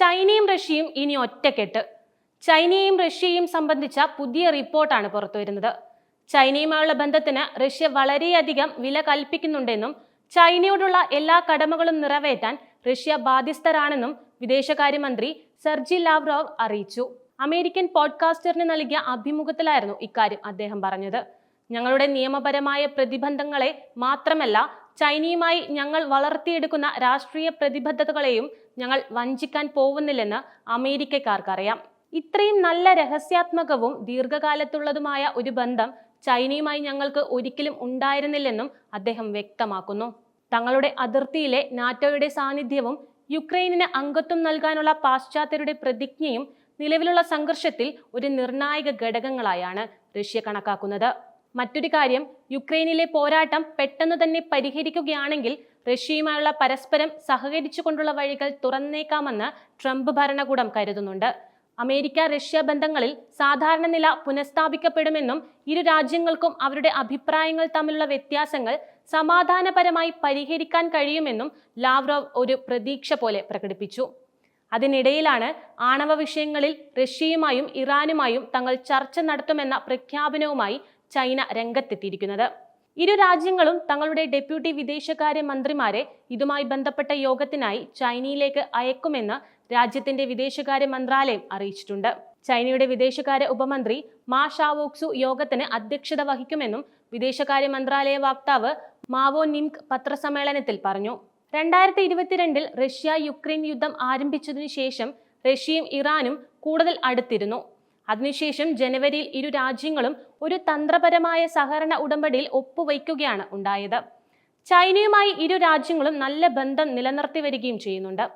ചൈനയും റഷ്യയും ഇനി ഒറ്റക്കെട്ട്. ചൈനയും റഷ്യയും സംബന്ധിച്ച പുതിയ റിപ്പോർട്ടാണ് പുറത്തുവരുന്നത് ചൈനയുമായുള്ള ബന്ധത്തിന് റഷ്യ വളരെയധികം വില കൽപ്പിക്കുന്നുണ്ടെന്നും ചൈനയോടുള്ള എല്ലാ കടമകളും നിറവേറ്റാൻ റഷ്യ ബാധ്യസ്ഥരാണെന്നും വിദേശകാര്യമന്ത്രി സെർജി ലാവ്റോവ് അറിയിച്ചു. അമേരിക്കൻ പോഡ്കാസ്റ്ററിന് നൽകിയ അഭിമുഖത്തിലായിരുന്നു ഇക്കാര്യം അദ്ദേഹം പറഞ്ഞത്. ഞങ്ങളുടെ നിയമപരമായ പ്രതിബന്ധങ്ങളെ മാത്രമല്ല ചൈനയുമായി ഞങ്ങൾ വളർത്തിയെടുക്കുന്ന രാഷ്ട്രീയ പ്രതിബദ്ധതകളെയും ഞങ്ങൾ വഞ്ചിക്കാൻ പോകുന്നില്ലെന്ന് അമേരിക്കക്കാർക്കറിയാം. ഇത്രയും നല്ല രഹസ്യാത്മകവും ദീർഘകാലത്തുള്ളതുമായ ഒരു ബന്ധം ചൈനയുമായി ഞങ്ങൾക്ക് ഒരിക്കലും ഉണ്ടായിരുന്നില്ലെന്നും അദ്ദേഹം വ്യക്തമാക്കുന്നു. തങ്ങളുടെ അതിർത്തിയിലെ നാറ്റോയുടെ സാന്നിധ്യവും യുക്രൈനിന് അംഗത്വം നൽകാനുള്ള പാശ്ചാത്യരുടെ പ്രതിജ്ഞയും നിലവിലുള്ള സംഘർഷത്തിൽ ഒരു നിർണായക ഘടകങ്ങളായാണ് റഷ്യ കണക്കാക്കുന്നത്. മറ്റൊരു കാര്യം യുക്രൈനിലെ പോരാട്ടം പെട്ടെന്ന് തന്നെ പരിഹരിക്കുകയാണെങ്കിൽ റഷ്യയുമായുള്ള പരസ്പരം സഹകരിച്ചുകൊണ്ടുള്ള വഴികൾ തുറന്നേക്കാമെന്ന് ട്രംപ് ഭരണകൂടം കരുതുന്നുണ്ട്. അമേരിക്ക റഷ്യ ബന്ധങ്ങളിൽ സാധാരണ നില പുനഃസ്ഥാപിക്കപ്പെടുമെന്നും ഇരു രാജ്യങ്ങൾക്കും അവരുടെ അഭിപ്രായങ്ങൾ തമ്മിലുള്ള വ്യത്യാസങ്ങൾ സമാധാനപരമായി പരിഹരിക്കാൻ കഴിയുമെന്നും ലാവ്റോവ് ഒരു പ്രതീക്ഷ പോലെ പ്രകടിപ്പിച്ചു. അതിനിടയിലാണ് ആണവ വിഷയങ്ങളിൽ റഷ്യയുമായും ഇറാനുമായും തങ്ങൾ ചർച്ച നടത്തുമെന്ന പ്രഖ്യാപനവുമായി ചൈന രംഗത്തെത്തിയിരിക്കുന്നത്. ഇരു രാജ്യങ്ങളും തങ്ങളുടെ ഡെപ്യൂട്ടി വിദേശകാര്യ മന്ത്രിമാരെ ഇതുമായി ബന്ധപ്പെട്ട യോഗത്തിനായി ചൈനയിലേക്ക് അയക്കുമെന്ന് രാജ്യത്തിന്റെ വിദേശകാര്യ മന്ത്രാലയം അറിയിച്ചിട്ടുണ്ട്. ചൈനയുടെ വിദേശകാര്യ ഉപമന്ത്രി മാ ഷാവോക്സു യോഗത്തിന് അധ്യക്ഷത വഹിക്കുമെന്നും വിദേശകാര്യ മന്ത്രാലയ വക്താവ് മാവോ നിംക് പത്രസമ്മേളനത്തിൽ പറഞ്ഞു. രണ്ടായിരത്തി ഇരുപത്തിരണ്ടിൽ റഷ്യ യുക്രൈൻ യുദ്ധം ആരംഭിച്ചതിനു ശേഷം റഷ്യയും ഇറാനും കൂടുതൽ അടുത്തിരുന്നു. അതിനുശേഷം ജനുവരിയിൽ ഇരു രാജ്യങ്ങളും ഒരു തന്ത്രപരമായ സഹകരണ ഉടമ്പടിയിൽ ഒപ്പുവയ്ക്കുകയാണ് ഉണ്ടായത്. ചൈനയുമായി ഇരു രാജ്യങ്ങളും നല്ല ബന്ധം നിലനിർത്തി വരികയും ചെയ്യുന്നുണ്ട്.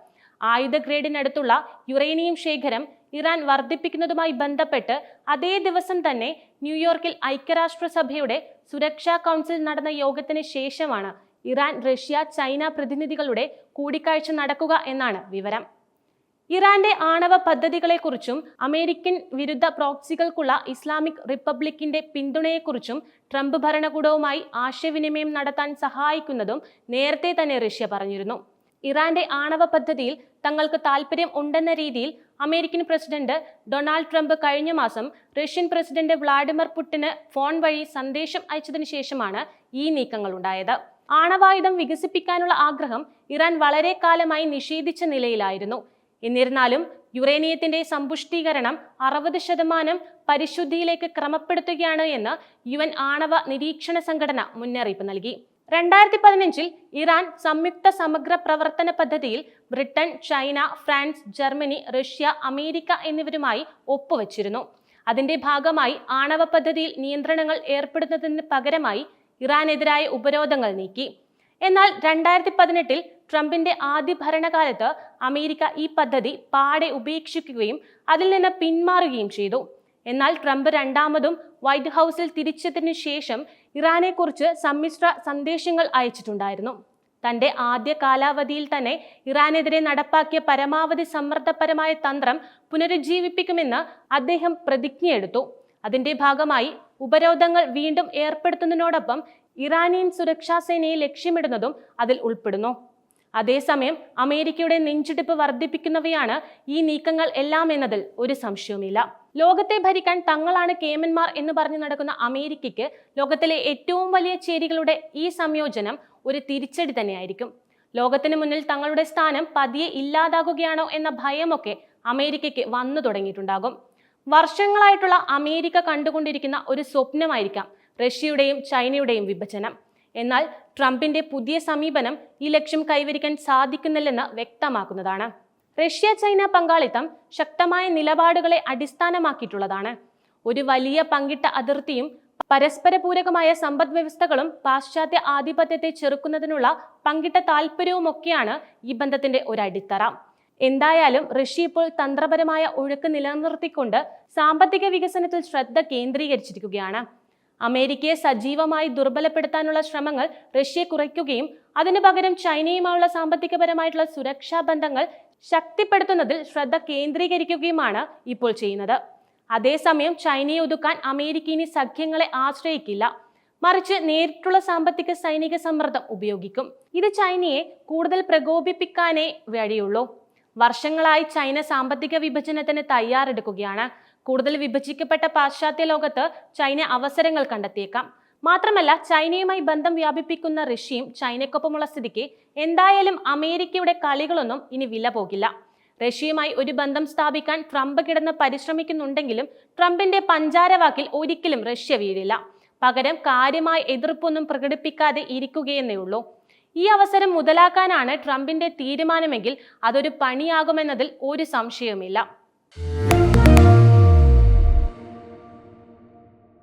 ആയുധ ഗ്രേഡിനടുത്തുള്ള യുറേനിയം ശേഖരം ഇറാൻ വർദ്ധിപ്പിക്കുന്നതുമായി ബന്ധപ്പെട്ട് അതേ ദിവസം തന്നെ ന്യൂയോർക്കിൽ ഐക്യരാഷ്ട്രസഭയുടെ സുരക്ഷാ കൗൺസിൽ നടന്ന യോഗത്തിന് ശേഷമാണ് ഇറാൻ റഷ്യ ചൈന പ്രതിനിധികളുടെ കൂടിക്കാഴ്ച നടക്കുക എന്നാണ് വിവരം. ഇറാന്റെ ആണവ പദ്ധതികളെക്കുറിച്ചും അമേരിക്കൻ വിരുദ്ധ പ്രോക്സികൾക്കുള്ള ഇസ്ലാമിക് റിപ്പബ്ലിക്കിന്റെ പിന്തുണയെക്കുറിച്ചും ട്രംപ് ഭരണകൂടവുമായി ആശയവിനിമയം നടത്താൻ സഹായിക്കുന്നതും നേരത്തെ തന്നെ റഷ്യ പറഞ്ഞിരുന്നു. ഇറാന്റെ ആണവ പദ്ധതിയിൽ തങ്ങൾക്ക് താല്പര്യം ഉണ്ടെന്ന രീതിയിൽ അമേരിക്കൻ പ്രസിഡന്റ് ഡൊണാൾഡ് ട്രംപ് കഴിഞ്ഞ മാസം റഷ്യൻ പ്രസിഡന്റ് വ്ളാഡിമിർ പുടിന് ഫോൺ വഴി സന്ദേശം അയച്ചതിനു ശേഷമാണ് ഈ നീക്കങ്ങൾ ഉണ്ടായത്. ആണവായുധം വികസിപ്പിക്കാനുള്ള ആഗ്രഹം ഇറാൻ വളരെ കാലമായി നിഷേധിച്ച നിലയിലായിരുന്നു. എന്നിരുന്നാലും യുറേനിയത്തിന്റെ സമ്പുഷ്ടീകരണം അറുപത് ശതമാനം പരിശുദ്ധിയിലേക്ക് ക്രമപ്പെടുത്തുകയാണ് എന്ന് യു എൻ ആണവ നിരീക്ഷണ സംഘടന മുന്നറിയിപ്പ് നൽകി. രണ്ടായിരത്തി പതിനഞ്ചിൽ ഇറാൻ സംയുക്ത സമഗ്ര പ്രവർത്തന പദ്ധതിയിൽ Britain China France Germany Russia America എന്നിവരുമായി ഒപ്പുവച്ചിരുന്നു. അതിന്റെ ഭാഗമായി ആണവ പദ്ധതിയിൽ നിയന്ത്രണങ്ങൾ ഏർപ്പെടുത്തുന്നതിന് പകരമായി ഇറാനെതിരായ ഉപരോധങ്ങൾ നീക്കി. എന്നാൽ രണ്ടായിരത്തി പതിനെട്ടിൽ ട്രംപിന്റെ ആദ്യ ഭരണകാലത്ത് അമേരിക്ക ഈ പദ്ധതി പാടെ ഉപേക്ഷിക്കുകയും അതിൽ നിന്ന് പിന്മാറുകയും ചെയ്തു. എന്നാൽ ട്രംപ് രണ്ടാമതും വൈറ്റ് ഹൗസിൽ തിരിച്ചതിനു ശേഷം ഇറാനെക്കുറിച്ച് സമ്മിശ്ര സന്ദേശങ്ങൾ അയച്ചിട്ടുണ്ടായിരുന്നു. തന്റെ ആദ്യ കാലാവധിയിൽ തന്നെ ഇറാനെതിരെ നടപ്പാക്കിയ പരമാവധി സമ്മർദ്ദപരമായ തന്ത്രം പുനരുജ്ജീവിപ്പിക്കുമെന്ന് അദ്ദേഹം പ്രതിജ്ഞയെടുത്തു. അതിന്റെ ഭാഗമായി ഉപരോധങ്ങൾ വീണ്ടും ഏർപ്പെടുത്തുന്നതിനോടൊപ്പം ഇറാനിയൻ സുരക്ഷാ സേനയെ ലക്ഷ്യമിടുന്നതും അതിൽ ഉൾപ്പെടുന്നു. അതേസമയം അമേരിക്കയുടെ നെഞ്ചിടിപ്പ് വർദ്ധിപ്പിക്കുന്നവയാണ് ഈ നീക്കങ്ങൾ എല്ലാം എന്നതിൽ ഒരു സംശയവുമില്ല. ലോകത്തെ ഭരിക്കാൻ തങ്ങളാണ് കേമന്മാർ എന്ന് പറഞ്ഞു നടക്കുന്ന അമേരിക്കയ്ക്ക് ലോകത്തിലെ ഏറ്റവും വലിയ ചേരികളുടെ ഈ സംയോജനം ഒരു തിരിച്ചടി തന്നെയായിരിക്കും. ലോകത്തിന് മുന്നിൽ തങ്ങളുടെ സ്ഥാനം പതിയെ ഇല്ലാതാകുകയാണോ എന്ന ഭയമൊക്കെ അമേരിക്കയ്ക്ക് വന്നു തുടങ്ങിയിട്ടുണ്ടാകും. വർഷങ്ങളായിട്ടുള്ള അമേരിക്ക കണ്ടുകൊണ്ടിരിക്കുന്ന ഒരു സ്വപ്നമായിരിക്കാം റഷ്യയുടെയും ചൈനയുടെയും വിഭജനം. എന്നാൽ ട്രംപിന്റെ പുതിയ സമീപനം ഈ ലക്ഷ്യം കൈവരിക്കാൻ സാധിക്കുന്നില്ലെന്ന് വ്യക്തമാക്കുന്നതാണ്. റഷ്യ ചൈന പങ്കാളിത്തം ശക്തമായ നിലപാടുകളെ അടിസ്ഥാനമാക്കിയിട്ടുള്ളതാണ്. ഒരു വലിയ പങ്കിട്ട അതിർത്തിയും പരസ്പര പൂരകമായ സമ്പദ് വ്യവസ്ഥകളും പാശ്ചാത്യ ആധിപത്യത്തെ ചെറുക്കുന്നതിനുള്ള പങ്കിട്ട താല്പര്യവുമൊക്കെയാണ് ഈ ബന്ധത്തിന്റെ ഒരു അടിത്തറ. എന്തായാലും റഷ്യ ഇപ്പോൾ തന്ത്രപരമായ ഒഴുക്ക് നിലനിർത്തിക്കൊണ്ട് സാമ്പത്തിക വികസനത്തിൽ ശ്രദ്ധ കേന്ദ്രീകരിച്ചിരിക്കുകയാണ്. അമേരിക്കയെ സജീവമായി ദുർബലപ്പെടുത്താനുള്ള ശ്രമങ്ങൾ റഷ്യ കുറയ്ക്കുകയും അതിനു പകരം ചൈനയുമായുള്ള സാമ്പത്തികപരമായിട്ടുള്ള സുരക്ഷാ ബന്ധങ്ങൾ ശക്തിപ്പെടുത്തുന്നതിൽ ശ്രദ്ധ കേന്ദ്രീകരിക്കുകയുമാണ് ഇപ്പോൾ ചെയ്യുന്നത്. അതേസമയം ചൈനയെ ഒതുക്കാൻ അമേരിക്ക ഇനി സഖ്യങ്ങളെ ആശ്രയിക്കില്ല. മറിച്ച് നേരിട്ടുള്ള സാമ്പത്തിക സൈനിക സമ്മർദ്ദം ഉപയോഗിക്കും. ഇത് ചൈനയെ കൂടുതൽ പ്രകോപിപ്പിക്കാനേ വഴിയുള്ളൂ. വർഷങ്ങളായി ചൈന സാമ്പത്തിക വിഭജനത്തിന് തയ്യാറെടുക്കുകയാണ്. കൂടുതൽ വിഭജിക്കപ്പെട്ട പാശ്ചാത്യ ലോകത്ത് ചൈന അവസരങ്ങൾ കണ്ടെത്തിയേക്കാം. മാത്രമല്ല ചൈനയുമായി ബന്ധം വ്യാപിപ്പിക്കുന്ന റഷ്യയും ചൈനയ്ക്കൊപ്പമുള്ള സ്ഥിതിക്ക് എന്തായാലും അമേരിക്കയുടെ കളികളൊന്നും ഇനി വില പോകില്ല. റഷ്യയുമായി ഒരു ബന്ധം സ്ഥാപിക്കാൻ ട്രംപ് കിടന്ന് പരിശ്രമിക്കുന്നുണ്ടെങ്കിലും ട്രംപിന്റെ പഞ്ചാരവാക്കിൽ ഒരിക്കലും റഷ്യ വീഴില്ല. പകരം കാര്യമായ എതിർപ്പൊന്നും പ്രകടിപ്പിക്കാതെ ഇരിക്കുകയെന്നേ ഉള്ളൂ. ഈ അവസരം മുതലാക്കാനാണ് ട്രംപിന്റെ തീരുമാനമെങ്കിൽ അതൊരു പണിയാകുമെന്നതിൽ ഒരു സംശയവുമില്ല.